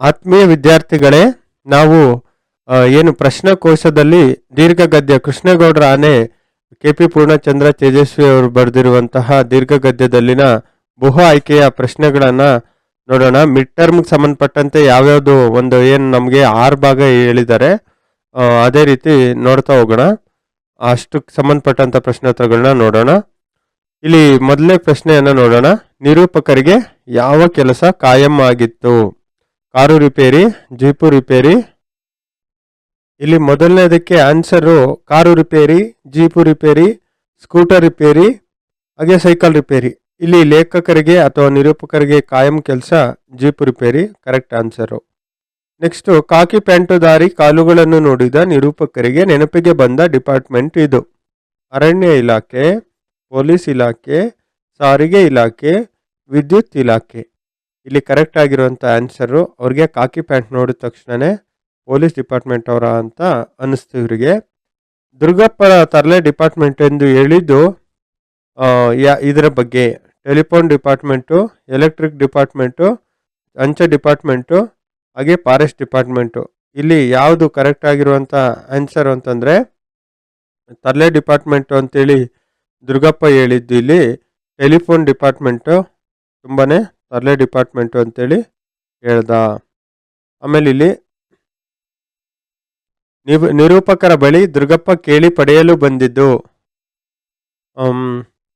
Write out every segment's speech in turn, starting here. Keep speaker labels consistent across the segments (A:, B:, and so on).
A: ಆತ್ಮೀಯ ವಿದ್ಯಾರ್ಥಿಗಳೇ, ನಾವು ಏನು ಪ್ರಶ್ನಕೋಶದಲ್ಲಿ ದೀರ್ಘಗದ್ಯ ಕೃಷ್ಣೇಗೌಡರ ಆನೆ ಕೆ ಪಿ ಪೂರ್ಣಚಂದ್ರ ತೇಜಸ್ವಿ ಅವರು ಬರೆದಿರುವಂತಹ ದೀರ್ಘಗದ್ಯದಲ್ಲಿನ ಬಹು ಆಯ್ಕೆಯ ಪ್ರಶ್ನೆಗಳನ್ನು ನೋಡೋಣ. ಮಿಡ್ ಟರ್ಮ್ಗೆ ಸಂಬಂಧಪಟ್ಟಂತೆ ಯಾವ್ಯಾವುದು ಒಂದು ಏನು ನಮಗೆ ಆರು ಭಾಗ ಹೇಳಿದ್ದಾರೆ. ಅದೇ ರೀತಿ ನೋಡ್ತಾ ಹೋಗೋಣ. ಅಷ್ಟಕ್ಕೆ ಸಂಬಂಧಪಟ್ಟಂಥ ಪ್ರಶ್ನೋತ್ತರಗಳನ್ನ ನೋಡೋಣ. ಇಲ್ಲಿ ಮೊದಲನೇ ಪ್ರಶ್ನೆಯನ್ನ ನೋಡೋಣ. ನಿರೂಪಕರಿಗೆ ಯಾವ ಕೆಲಸ ಕಾಯಂ ಆಗಿತ್ತು? Car repair, jeep repair. ಇಲ್ಲಿ ಮೊದಲನೇದಕ್ಕೆ answer car repair, jeep repair scooter repair, ಹಾಗೆ ಸೈಕಲ್ ರಿಪೇರಿ. ಇಲ್ಲಿ ಲೇಖಕರಿಗೆ ಅಥವಾ ನಿರೂಪಕರಿಗೆ ಕಾಯಂ ಕೆಲಸ jeep repair correct answer next ಕಾಕಿ ಪ್ಯಾಂಟು ದಾರಿ ಕಾಲುಗಳನ್ನು ನೋಡಿದ ನಿರೂಪಕರಿಗೆ ನೆನಪಿಗೆ ಬಂದ ಡಿಪಾರ್ಟ್ಮೆಂಟ್ ಇದು. ಅರಣ್ಯ ಇಲಾಖೆ, ಪೊಲೀಸ್ ಇಲಾಖೆ, ಸಾರಿಗೆ ಇಲಾಖೆ, ವಿದ್ಯುತ್ ಇಲಾಖೆ. ಇಲ್ಲಿ ಕರೆಕ್ಟ್ ಆಗಿರುವಂಥ ಆನ್ಸರು ಅವ್ರಿಗೆ ಕಾಕಿ ಪ್ಯಾಂಟ್ ನೋಡಿದ ತಕ್ಷಣವೇ ಪೊಲೀಸ್ ಡಿಪಾರ್ಟ್ಮೆಂಟ್ ಅವರ ಅಂತ ಅನ್ನಿಸ್ತು ಇವರಿಗೆ. ದುರ್ಗಪ್ಪರ ತರಲೆ ಡಿಪಾರ್ಟ್ಮೆಂಟ್ ಎಂದು ಹೇಳಿದ್ದು ಯಾ, ಇದರ ಬಗ್ಗೆ. ಟೆಲಿಫೋನ್ ಡಿಪಾರ್ಟ್ಮೆಂಟು ಎಲೆಕ್ಟ್ರಿಕ್ ಡಿಪಾರ್ಟ್ಮೆಂಟು ಅಂಚೆ ಡಿಪಾರ್ಟ್ಮೆಂಟು ಹಾಗೆ ಫಾರೆಸ್ಟ್ ಡಿಪಾರ್ಟ್ಮೆಂಟು ಇಲ್ಲಿ ಯಾವುದು ಕರೆಕ್ಟ್ ಆಗಿರುವಂಥ ಆನ್ಸರ್ ಅಂತಂದರೆ, ತರಲೆ ಡಿಪಾರ್ಟ್ಮೆಂಟು ಅಂತೇಳಿ ದುರ್ಗಪ್ಪ ಹೇಳಿದ್ದು ಇಲ್ಲಿ ಟೆಲಿಫೋನ್ ಡಿಪಾರ್ಟ್ಮೆಂಟು ತುಂಬಾ ತರಲೆ ಡಿಪಾರ್ಟ್ಮೆಂಟು ಅಂತೇಳಿ ಹೇಳ್ದ. ಆಮೇಲೆ ಇಲ್ಲಿ ನಿವ್, ನಿರೂಪಕರ ಬಳಿ ದುರ್ಗಪ್ಪ ಕೇಳಿ ಪಡೆಯಲು ಬಂದಿದ್ದು.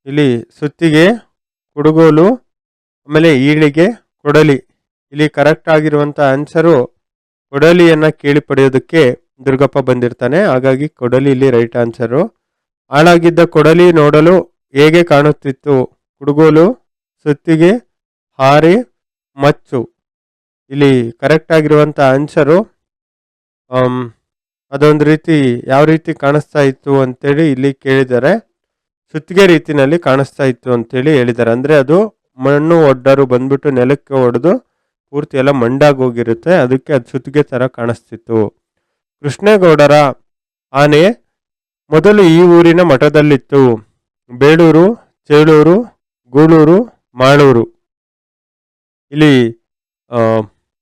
A: ಇಲ್ಲಿ ಸುತ್ತಿಗೆ ಕುಡುಗೋಲು, ಆಮೇಲೆ ಈಳಿಗೆ ಕೊಡಲಿ. ಇಲ್ಲಿ ಕರೆಕ್ಟ್ ಆಗಿರುವಂಥ ಆನ್ಸರು ಕೊಡಲಿಯನ್ನು ಕೇಳಿ ಪಡೆಯೋದಕ್ಕೆ ದುರ್ಗಪ್ಪ ಬಂದಿರ್ತಾನೆ. ಹಾಗಾಗಿ ಕೊಡಲಿ ಇಲ್ಲಿ ರೈಟ್ ಆನ್ಸರು ಹಾಳಾಗಿದ್ದ ಕೊಡಲಿ ನೋಡಲು ಹೇಗೆ ಕಾಣುತ್ತಿತ್ತು? ಕುಡುಗೋಲು, ಸುತ್ತಿಗೆ ಹಾರಿ, ಮಚ್ಚು. ಇಲ್ಲಿ ಕರೆಕ್ಟ್ ಆಗಿರುವಂಥ ಆನ್ಸರು ಅದೊಂದು ರೀತಿ ಯಾವ ರೀತಿ ಕಾಣಿಸ್ತಾ ಇತ್ತು ಅಂತೇಳಿ ಇಲ್ಲಿ ಕೇಳಿದ್ದಾರೆ. ಸುತ್ತಿಗೆ ರೀತಿನಲ್ಲಿ ಕಾಣಿಸ್ತಾ ಇತ್ತು ಅಂತೇಳಿ ಹೇಳಿದ್ದಾರೆ. ಅಂದರೆ ಅದು ಮಣ್ಣು ಒಡ್ಡರು ಬಂದ್ಬಿಟ್ಟು ನೆಲಕ್ಕೆ ಹೊಡೆದು ಪೂರ್ತಿ ಎಲ್ಲ ಮಂಡಾಗಿ ಹೋಗಿರುತ್ತೆ. ಅದಕ್ಕೆ ಅದು ಸುತ್ತಿಗೆ ಥರ ಕಾಣಿಸ್ತಿತ್ತು. ಕೃಷ್ಣೇಗೌಡರ ಆನೆ ಮೊದಲು ಈ ಊರಿನ ಮಠದಲ್ಲಿತ್ತು. ಬೇಳೂರು, ಚೇಳೂರು, ಗೂಳೂರು, ಮಾಳೂರು. ಇಲ್ಲಿ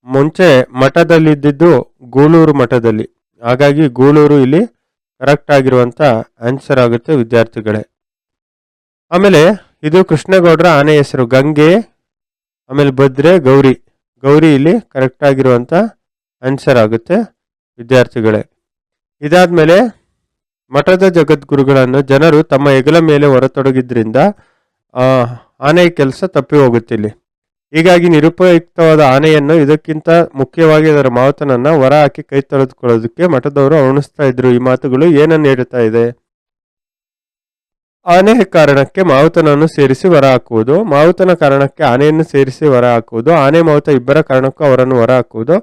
A: ಮುಂಚೆ ಮಠದಲ್ಲಿದ್ದಿದ್ದು ಗೂಳೂರು ಮಠದಲ್ಲಿ. ಹಾಗಾಗಿ ಗೂಳೂರು ಇಲ್ಲಿ ಕರೆಕ್ಟ್ ಆಗಿರುವಂಥ ಆನ್ಸರ್ ಆಗುತ್ತೆ ವಿದ್ಯಾರ್ಥಿಗಳೇ. ಆಮೇಲೆ ಇದು ಕೃಷ್ಣಗೌಡರ ಆನೆ ಹೆಸರು, ಗಂಗೆ, ಆಮೇಲೆ ಭದ್ರೆ, ಗೌರಿ. ಗೌರಿ ಇಲ್ಲಿ ಕರೆಕ್ಟ್ ಆಗಿರುವಂಥ ಆನ್ಸರ್ ಆಗುತ್ತೆ ವಿದ್ಯಾರ್ಥಿಗಳೇ. ಇದಾದ್ಮೇಲೆ ಮಠದ ಜಗದ್ಗುರುಗಳನ್ನು ಜನರು ತಮ್ಮ ಹೆಗಲ ಮೇಲೆ ಹೊರತೊಡಗಿದ್ರಿಂದ ಆನೆ ಕೆಲಸ ತಪ್ಪಿ ಹೋಗುತ್ತೆ ಇಲ್ಲಿ. ಹೀಗಾಗಿ ನಿರುಪಯುಕ್ತವಾದ ಆನೆಯನ್ನು ಇದಕ್ಕಿಂತ ಮುಖ್ಯವಾಗಿ ಅದರ ಮಾವತನನ್ನ ಹೊರ ಹಾಕಿ ಕೈ ತೊಳೆದುಕೊಳ್ಳೋದಕ್ಕೆ ಮಠದವರು ಅವಣಿಸ್ತಾ ಇದ್ರು. ಈ ಮಾತುಗಳು ಏನನ್ನು ಹೇಳುತ್ತಾ ಇದೆ? ಆನೆ ಕಾರಣಕ್ಕೆ ಮಾವುತನನ್ನು ಸೇರಿಸಿ ಹೊರ ಹಾಕುವುದು, ಮಾವುತನ ಕಾರಣಕ್ಕೆ ಆನೆಯನ್ನು ಸೇರಿಸಿ ಹೊರ ಹಾಕುವುದು, ಆನೆ ಮಾವುತ ಇಬ್ಬರ ಕಾರಣಕ್ಕೂ ಅವರನ್ನು ಹೊರ ಹಾಕುವುದು.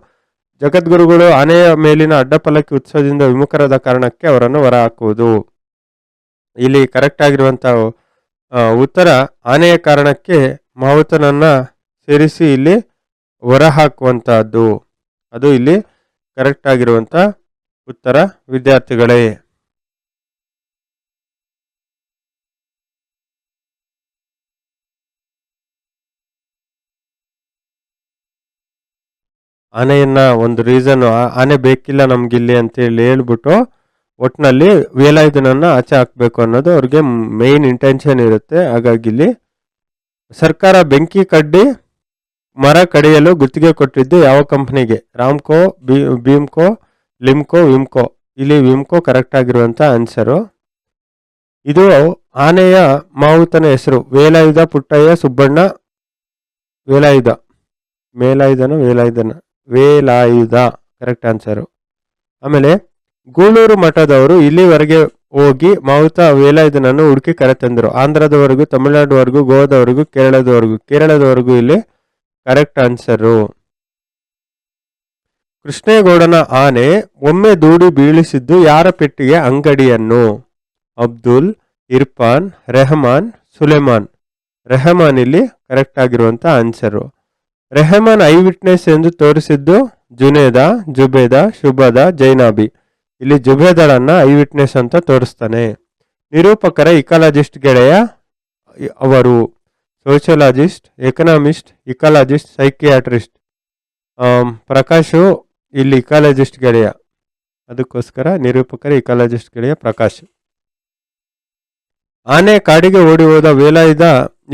A: ಜಗದ್ಗುರುಗಳು ಆನೆಯ ಮೇಲಿನ ಅಡ್ಡಪಲ್ಲಕ್ಕಿ ಉತ್ಸವದಿಂದ ವಿಮುಖರಾದ ಕಾರಣಕ್ಕೆ ಅವರನ್ನು ಹೊರ ಹಾಕುವುದು. ಇಲ್ಲಿ ಕರೆಕ್ಟ್ ಆಗಿರುವಂತಹ ಉತ್ತರ ಆನೆಯ ಕಾರಣಕ್ಕೆ ಮಾವುತನನ್ನ ಸೇರಿಸಿ ಇಲ್ಲಿ ಹೊರ ಹಾಕುವಂತಹದ್ದು. ಅದು ಇಲ್ಲಿ ಕರೆಕ್ಟ್ ಆಗಿರುವಂತ ಉತ್ತರ, ವಿದ್ಯಾರ್ಥಿಗಳೇ. ಆನೆಯನ್ನ ಒಂದು ರೀಸನ್ ಆನೆ ಬೇಕಿಲ್ಲ ನಮ್ಗಿಲ್ಲಿ ಅಂತ ಹೇಳಿ ಹೇಳ್ಬಿಟ್ಟು ಒಟ್ಟಿನಲ್ಲಿ ವೇಲಾಯುಧನನ್ನ ಆಚೆ ಹಾಕ್ಬೇಕು ಅನ್ನೋದು ಅವ್ರಿಗೆ ಮೇನ್ ಇಂಟೆನ್ಷನ್ ಇರುತ್ತೆ. ಹಾಗಾಗಿ ಇಲ್ಲಿ ಸರ್ಕಾರ ಬೆಂಕಿ ಕಡ್ಡಿ ಮರ ಕಡಿಯಲು ಗುತ್ತಿಗೆ ಕೊಟ್ಟಿದ್ದು ಯಾವ ಕಂಪನಿಗೆ? ರಾಮ್ಕೋ, ಬಿ, ಭೀಮ್ಕೋ, ಲಿಮ್ಕೋ, ವಿಮ್ಕೋ. ಇಲ್ಲಿ ವಿಮ್ಕೋ ಕರೆಕ್ಟ್ ಆಗಿರುವಂತ ಆನ್ಸರು ಇದು ಆನೆಯ ಮಾವುತನ ಹೆಸರು. ವೇಲಾಯುಧ, ಪುಟ್ಟಯ್ಯ, ಸುಬ್ಬಣ್ಣ, ವೇಲಾಯುಧ. ಮೇಲಾಯುಧನ, ವೇಲಾಯುಧನ? ವೇಲಾಯುಧ. ಕರೆಕ್ಟ್ ಆನ್ಸರು ಆಮೇಲೆ ಗೂಳೂರು ಮಠದವರು ಇಲ್ಲಿವರೆಗೆ ಹೋಗಿ ಮಾವುತ ವೇಲಾಯುಧನನ್ನು ಹುಡುಕಿ ಕರೆತಂದರು. ಆಂಧ್ರದವರೆಗೂ, ತಮಿಳುನಾಡುವರೆಗೂ, ಗೋವಾದವರೆಗೂ, ಕೇರಳದವರೆಗೂ ಕೇರಳದವರೆಗೂ ಇಲ್ಲಿ ಕರೆಕ್ಟ್ ಆನ್ಸರು. ಕೃಷ್ಣೇಗೌಡನ ಆನೆ ಒಮ್ಮೆ ದೂಡಿ ಬೀಳಿಸಿದ್ದು ಯಾರ ಪೆಟ್ಟಿಗೆ? ಅಂಗಡಿಯನ್ನು. ಅಬ್ದುಲ್, ಇರ್ಫಾನ್, ರೆಹಮಾನ್, ಸುಲೇಮಾನ್. ರೆಹಮಾನ್ ಇಲ್ಲಿ ಕರೆಕ್ಟ್ ಆಗಿರುವಂತ ಆನ್ಸರು. ರೆಹಮಾನ್ ಐ ವಿಟ್ನೆಸ್ ಎಂದು ತೋರಿಸಿದ್ದು ಜುನೇದ, ಜುಬೇದ, ಶುಭದ, ಜೈನಾಬಿ. ಇಲ್ಲಿ ಜುಬೇದಳನ್ನ ಐ ವಿಟ್ನೆಸ್ ಅಂತ ತೋರಿಸ್ತಾನೆ. ನಿರೂಪಕರ ಇಕಾಲಜಿಸ್ಟ್ ಗೆಳೆಯ ಅವರು. Sociologist economist ecologist psychiatrist Prakash ಇಲ್ಲಿ ಇಕಾಲಜಿಸ್ಟ್ ಗೆಳೆಯ. ಅದಕ್ಕೋಸ್ಕರ ನಿರೂಪಕರ ಇಕಾಲಜಿಸ್ಟ್ ಗೆಳೆಯ ಪ್ರಕಾಶ್. ಆನೆ ಕಾಡಿಗೆ ಓಡಿ ಹೋದ ವೇಲಾಯುಧ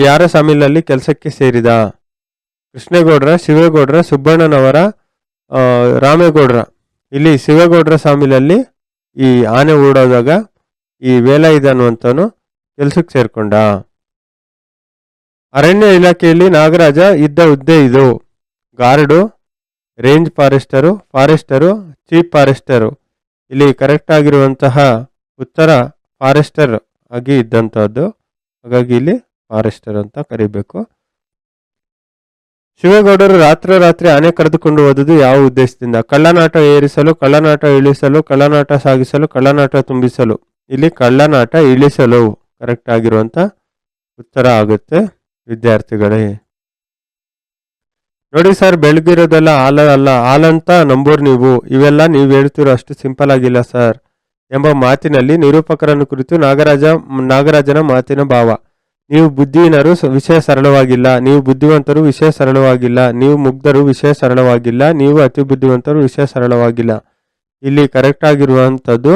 A: ಯಾರ ಸಾಮಿಲಲ್ಲಿ ಕೆಲಸಕ್ಕೆ ಸೇರಿದ? ಕೃಷ್ಣೇಗೌಡರ, ಶಿವೇಗೌಡರ, ಸುಬ್ಬಣ್ಣನವರ ರಾಮೇಗೌಡರ. ಇಲ್ಲಿ ಶಿವೇಗೌಡರ ಸಾಮಿಲಲ್ಲಿ ಈ ಆನೆ ಓಡೋದಾಗ ಈ ವೇಲಾಯುಧ ಅನ್ನುವಂಥವನು ಕೆಲಸಕ್ಕೆ ಸೇರ್ಕೊಂಡ. ಅರಣ್ಯ ಇಲಾಖೆಯಲ್ಲಿ ನಾಗರಾಜ ಇದ್ದ ಹುದ್ದೆ ಇದು. Guard, range forester forester chief forester. ಇಲ್ಲಿ ಕರೆಕ್ಟ್ ಆಗಿರುವಂತಹ ಉತ್ತರ ಫಾರೆಸ್ಟರ್ ಆಗಿ ಇದ್ದಂಥದ್ದು ಹಾಗಾಗಿ ಇಲ್ಲಿ ಫಾರೆಸ್ಟರ್ ಅಂತ ಕರಿಬೇಕು. ಶಿವೇಗೌಡರು ರಾತ್ರಿ ರಾತ್ರಿ ಆನೆ ಕರೆದುಕೊಂಡು ಹೋದದ್ದು ಯಾವ ಉದ್ದೇಶದಿಂದ? ಕಳ್ಳನಾಟ ಏರಿಸಲು, ಕಳ್ಳನಾಟ ಇಳಿಸಲು, ಕಳ್ಳನಾಟ ಸಾಗಿಸಲು, ಕಳ್ಳನಾಟ ತುಂಬಿಸಲು. ಇಲ್ಲಿ ಕಳ್ಳನಾಟ ಇಳಿಸಲು ಕರೆಕ್ಟ್ ಆಗಿರುವಂತ ಉತ್ತರ ಆಗುತ್ತೆ. ವಿದ್ಯಾರ್ಥಿಗಳೇ. ನೋಡಿ ಸರ್ ಬೆಳಗಿರೋದೆಲ್ಲ ಹಾಲ ಅಲ್ಲ. ಹಾಲಂತ ನಂಬೋರ್ ನೀವು. ಇವೆಲ್ಲ ನೀವು ಹೇಳ್ತಿರೋ ಅಷ್ಟು ಸಿಂಪಲ್ ಆಗಿಲ್ಲ ಸರ್ ಎಂಬ ಮಾತಿನಲ್ಲಿ ನಿರೂಪಕರನ್ನು ಕುರಿತು ನಾಗರಾಜ, ನಾಗರಾಜನ ಮಾತಿನ ಭಾವ. ನೀವು ಬುದ್ಧಿಹೀನರು ವಿಷಯ ಸರಳವಾಗಿಲ್ಲ. ನೀವು ಬುದ್ಧಿವಂತರು ವಿಷಯ ಸರಳವಾಗಿಲ್ಲ. ನೀವು ಮುಗ್ಧರು ವಿಷಯ ಸರಳವಾಗಿಲ್ಲ. ನೀವು ಅತಿ ಬುದ್ಧಿವಂತರು ವಿಷಯ ಸರಳವಾಗಿಲ್ಲ. ಇಲ್ಲಿ ಕರೆಕ್ಟ್ ಆಗಿರುವಂಥದ್ದು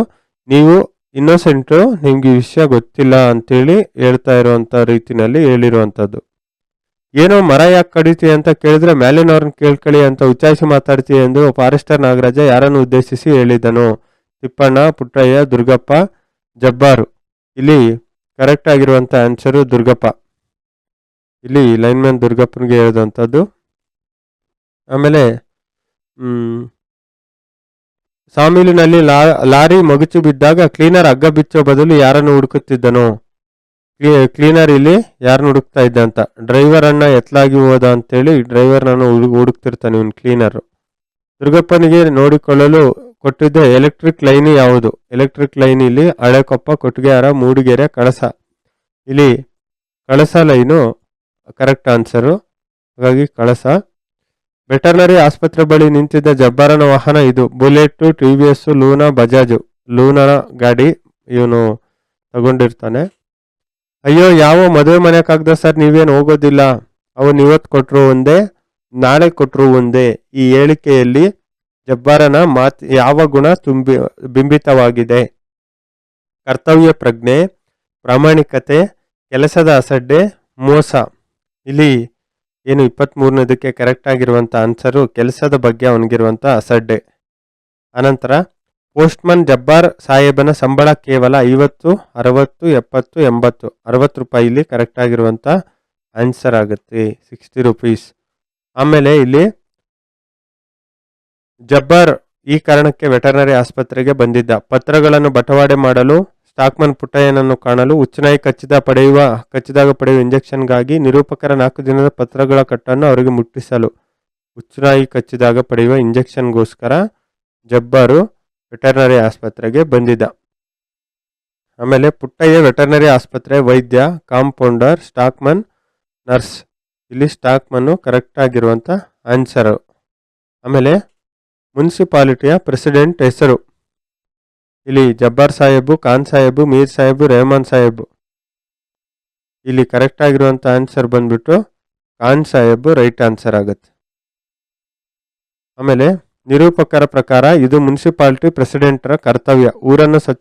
A: ನೀವು ಇನ್ನೋಸೆಂಟು ನಿಮಗೆ ಈ ವಿಷಯ ಗೊತ್ತಿಲ್ಲ ಅಂತೇಳಿ ಹೇಳ್ತಾ ಇರುವಂಥ ರೀತಿನಲ್ಲಿ ಹೇಳಿರುವಂಥದ್ದು ಏನೋ ಮರ ಯಾಕೆ ಕಡಿತಿ ಅಂತ ಕೇಳಿದ್ರೆ ಮ್ಯಾಲಿನವ್ರನ್ನ ಕೇಳ್ಕೊಳ್ಳಿ ಅಂತ ಉಚ್ಚಾಯಿಸಿ ಮಾತಾಡ್ತೀವಿ ಎಂದು ಫಾರೆಸ್ಟರ್ ನಾಗರಾಜ ಯಾರನ್ನು ಉದ್ದೇಶಿಸಿ ಹೇಳಿದನು. ತಿಪ್ಪಣ್ಣ ಪುಟ್ಟಯ್ಯ ದುರ್ಗಪ್ಪ, ಜಬ್ಬಾರು. ಇಲ್ಲಿ ಕರೆಕ್ಟ್ ಆಗಿರುವಂಥ ಆನ್ಸರು ದುರ್ಗಪ್ಪ. ಇಲ್ಲಿ ಲೈನ್ಮ್ಯಾನ್ ದುರ್ಗಪ್ಪನಿಗೆ ಹೇಳಿದಂಥದ್ದು ಆಮೇಲೆ ಸಾಮೀಲಿನಲ್ಲಿ ಲಾರಿ ಮಗುಚು ಬಿದ್ದಾಗ ಕ್ಲೀನರ್ ಹಗ್ಗ ಬಿಚ್ಚೋ ಬದಲು ಯಾರನ್ನು ಹುಡುಕುತ್ತಿದ್ದನು? ಕ್ಲೀನರ್ ಇಲ್ಲಿ ಯಾರನ್ನು ಹುಡುಕ್ತಾ ಇದ್ದ ಅಂತ. ಡ್ರೈವರ್ ಅನ್ನ ಎತ್ಲಾಗಿ ಹೋದ ಅಂತೇಳಿ ಡ್ರೈವರ್ ನಾನು ಹುಡುಕ್ತಿರ್ತಾನೆ ಇವನು ಕ್ಲೀನರ್. ದುರ್ಗಪ್ಪನಿಗೆ ನೋಡಿಕೊಳ್ಳಲು ಕೊಟ್ಟಿದ್ದ ಎಲೆಕ್ಟ್ರಿಕ್ ಲೈನ್ ಯಾವುದು? ಎಲೆಕ್ಟ್ರಿಕ್ ಲೈನ್ ಇಲ್ಲಿ ಹಳೆಕೊಪ್ಪ ಕೊಟ್ಟಿಗೆಹಾರ ಮೂಡಿಗೆರೆ, ಕಳಸ. ಇಲ್ಲಿ ಕಳಸ ಲೈನು ಕರೆಕ್ಟ್ ಆನ್ಸರು. ಹಾಗಾಗಿ ಕಳಸ. ವೆಟರ್ನರಿ ಆಸ್ಪತ್ರೆ ಬಳಿ ನಿಂತಿದ್ದ ಜಬ್ಬಾರನ ವಾಹನ ಇದು. Bullet, T V S, Luna, Bajaj. Luna ಗಾಡಿ ಇವನು ತಗೊಂಡಿರ್ತಾನೆ. ಅಯ್ಯೋ, ಯಾವ ಮದುವೆ ಮನೆಯಕ್ಕಾಗ್ದ ಸರ್? ನೀವೇನು ಹೋಗೋದಿಲ್ಲ. ಅವನು ಇವತ್ತು ಕೊಟ್ಟರು ಒಂದೇ, ನಾಳೆ ಕೊಟ್ಟರು ಒಂದೇ. ಈ ಹೇಳಿಕೆಯಲ್ಲಿ ಜಬ್ಬಾರನ ಮಾತ್, ಯಾವ ಗುಣ ತುಂಬಿ, ಬಿಂಬಿತವಾಗಿದೆ. ಕರ್ತವ್ಯ ಪ್ರಜ್ಞೆ, ಪ್ರಾಮಾಣಿಕತೆ, ಕೆಲಸದ ಅಸಡ್ಡೆ, ಮೋಸ. ಇಲ್ಲಿ ಏನು ಇಪ್ಪತ್ತ್ಮೂರನೇದಕ್ಕೆ ಕರೆಕ್ಟ್ ಆಗಿರುವಂಥ ಆನ್ಸರು ಕೆಲಸದ ಬಗ್ಗೆ ಅವನಿಗಿರುವಂಥ ಅಸಡ್ಡೆ. ಅನಂತರ, ಪೋಸ್ಟ್ಮನ್ ಜಬ್ಬಾರ್ ಸಾಹೇಬನ ಸಂಬಳ ಕೇವಲ ಐವತ್ತು, ಅರವತ್ತು, ಎಪ್ಪತ್ತು, ಎಂಬತ್ತು, ಅರವತ್ತು ರೂಪಾಯಿ ಇಲ್ಲಿ ಕರೆಕ್ಟ್ ಆಗಿರುವಂಥ ಆನ್ಸರ್ ಆಗುತ್ತೆ ಸಿಕ್ಸ್ಟಿ ರುಪೀಸ್ ಆಮೇಲೆ ಇಲ್ಲಿ, ಜಬ್ಬಾರ್ ಈ ಕಾರಣಕ್ಕೆ ವೆಟರ್ನರಿ ಆಸ್ಪತ್ರೆಗೆ ಬಂದಿದ್ದ. ಪತ್ರಗಳನ್ನು ಬಟವಾಡೆ ಮಾಡಲು ಸ್ಟಾಕ್ಮನ್ ಪುಟ್ಟಯ್ಯನನ್ನು ಕಾಣಲು ಉಚ್ಚನಾಯಿ ಕಚ್ಚಿದ ಪಡೆಯುವ, ಕಚ್ಚಿದಾಗ ಪಡೆಯುವ ಇಂಜೆಕ್ಷನ್ಗಾಗಿ ನಿರೂಪಕರ ನಾಲ್ಕು ದಿನದ ಪತ್ರಗಳ ಕಟ್ಟನ್ನು ಅವರಿಗೆ ಮುಟ್ಟಿಸಲು ಉಚ್ಚನಾಯಿ ಕಚ್ಚಿದಾಗ ಪಡೆಯುವ ಇಂಜೆಕ್ಷನ್ಗೋಸ್ಕರ ಜಬ್ಬಾರು ವೆಟರ್ನರಿ ಆಸ್ಪತ್ರೆಗೆ ಬಂದಿದ್ದ. ಆಮೇಲೆ ಪುಟ್ಟಯ್ಯ ವೆಟರ್ನರಿ ಆಸ್ಪತ್ರೆ ವೈದ್ಯ, ಕಾಂಪೌಂಡರ್, ಸ್ಟಾಕ್ಮನ್, ನರ್ಸ್. ಇಲ್ಲಿ ಸ್ಟಾಕ್ಮನ್ನು ಕರೆಕ್ಟ್ ಆಗಿರುವಂಥ ಆನ್ಸರು. ಆಮೇಲೆ ಮುನ್ಸಿಪಾಲಿಟಿಯ ಪ್ರೆಸಿಡೆಂಟ್ ಹೆಸರು. ಇಲ್ಲಿ ಜಬ್ಬಾರ್ ಸಾಹೇಬು, ಖಾನ್ ಸಾಹೇಬು, ಮೀರ್ ಸಾಹೇಬು, ರೆಹಮಾನ್ ಸಾಹೇಬು. ಇಲ್ಲಿ ಕರೆಕ್ಟ್ ಆಗಿರುವಂಥ ಆನ್ಸರ್ ಬಂದ್ಬಿಟ್ಟು ಖಾನ್ ಸಾಹೇಬು ರೈಟ್ ಆನ್ಸರ್ ಆಗುತ್ತೆ. ಆಮೇಲೆ ನಿರೂಪಕರ ಪ್ರಕಾರ ಇದು ಮುನ್ಸಿಪಾಲಿಟಿ ಪ್ರೆಸಿಡೆಂಟರ ಕರ್ತವ್ಯ. ಊರನ್ನು ಸ್ವಚ್ಛ